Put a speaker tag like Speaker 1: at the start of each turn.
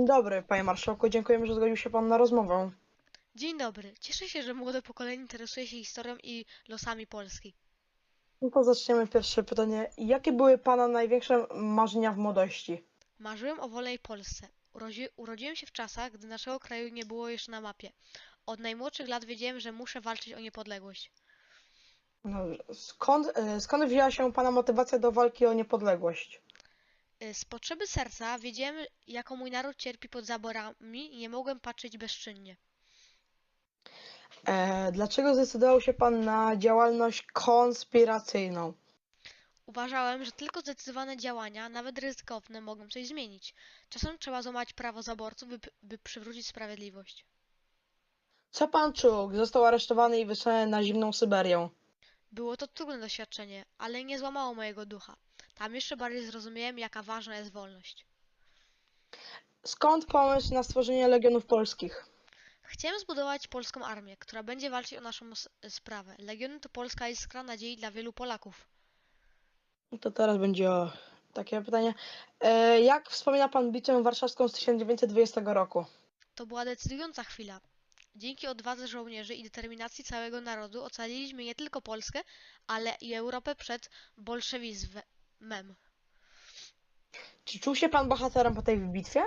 Speaker 1: Dzień dobry, panie marszałku. Dziękujemy, że zgodził się pan na rozmowę.
Speaker 2: Dzień dobry. Cieszę się, że młode pokolenie interesuje się historią i losami Polski.
Speaker 1: No to zaczniemy pierwsze pytanie. Jakie były pana największe marzenia w młodości?
Speaker 2: Marzyłem o wolnej Polsce. Urodzi urodziłem się w czasach, gdy naszego kraju nie było jeszcze na mapie. Od najmłodszych lat wiedziałem, że muszę walczyć o niepodległość.
Speaker 1: Dobrze. Skąd, e, skąd wzięła się pana motywacja do walki o niepodległość?
Speaker 2: Y, Z potrzeby serca wiedziałem, jaką mój naród cierpi pod zaborami i nie mogłem patrzeć bezczynnie.
Speaker 1: E, dlaczego zdecydował się pan na działalność konspiracyjną?
Speaker 2: Uważałem, że tylko zdecydowane działania, nawet ryzykowne, mogą coś zmienić. Czasem trzeba złamać prawo zaborców, by, by przywrócić sprawiedliwość.
Speaker 1: Co pan czuł, gdy został aresztowany i wysłany na zimną Syberię?
Speaker 2: Było to trudne doświadczenie, ale nie złamało mojego ducha. Tam jeszcze bardziej zrozumiałem, jaka ważna jest wolność.
Speaker 1: Skąd pomysł na stworzenie Legionów Polskich?
Speaker 2: Chciałem zbudować polską armię, która będzie walczyć o naszą s- sprawę. Legiony to polska iskra nadziei dla wielu Polaków.
Speaker 1: No To teraz będzie o takie pytanie. E, jak wspomina pan bitwę warszawską z 1920 roku?
Speaker 2: To była decydująca chwila. Dzięki odwadze żołnierzy i determinacji całego narodu ocaliliśmy nie tylko Polskę, ale i Europę przed bolszewizmem.
Speaker 1: Czy czuł się pan bohaterem po tej bitwie?